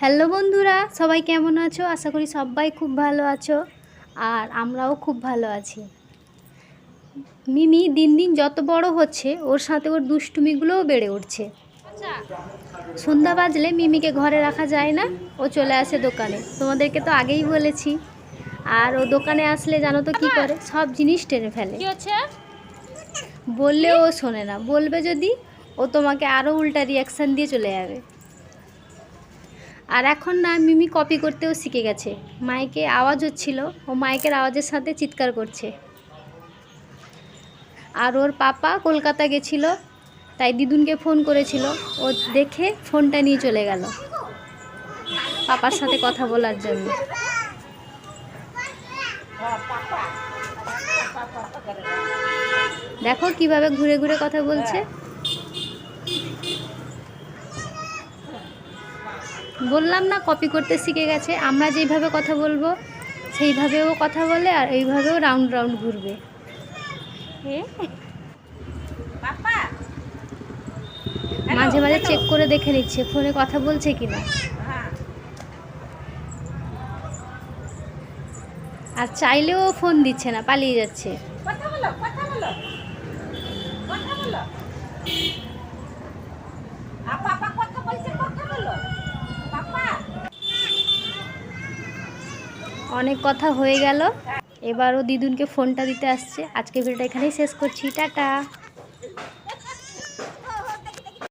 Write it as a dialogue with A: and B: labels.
A: Hello বন্ধুরা সবাই কেমন আছো? আশা করি সবাই খুব ভালো আছো আর আমরাও খুব ভালো আছি। মিমি দিন দিন যত বড় হচ্ছে ওর সাথে ওর দুষ্টুমিগুলোও বেড়ে উঠছে। সন্ধ্যা বাজলে মিমিকে ঘরে রাখা যায় না ও চলে আসে দোকানে। তোমাদেরকে তো আগেই বলেছি। আর ও দোকানে আসলে জানো তো কী করে? সব জিনিস টেনে ফেলে। বললে ও শোনে না। বলবে যদি ও তোমাকে আরও উল্টা রিয়াকশান দিয়ে চলে যাবে। আর এখন না মিমি কপি করতেও শিখে গেছে। মাইকে আওয়াজ হচ্ছিল ও মাইকের আওয়াজের সাথে চিৎকার করছে। আর ওর পাপা কলকাতা গেছিল, তাই দিদুনকে ফোন করেছিল। ও দেখে ফোনটা নিয়ে চলে গেল। পাপার সাথে কথা বলার জন্য। দেখো কীভাবে ঘুরে ঘুরে কথা বলছে। বললাম না কপি করতে শিখে গেছে। আমরা যেইভাবে কথা বলব সেইভাবেও কথা বলে আর এইভাবেও রাউন্ড রাউন্ড ঘুরবে। মাঝে মাঝে চেক করে দেখে নিচ্ছে ফোনে কথা বলছে কিনা
B: হ্যাঁ।
A: আর চাইলেও ফোন দিচ্ছে না পালিয়ে যাচ্ছে।
B: কথা বলো কথা বলো। কথা বলো।
A: অনেক কথা হয়ে গেল। এবারও দিদুনকে ফোনটা দিতে আসছে। আজকে ভিডিওটা এখানেই শেষ করছি। টাটা।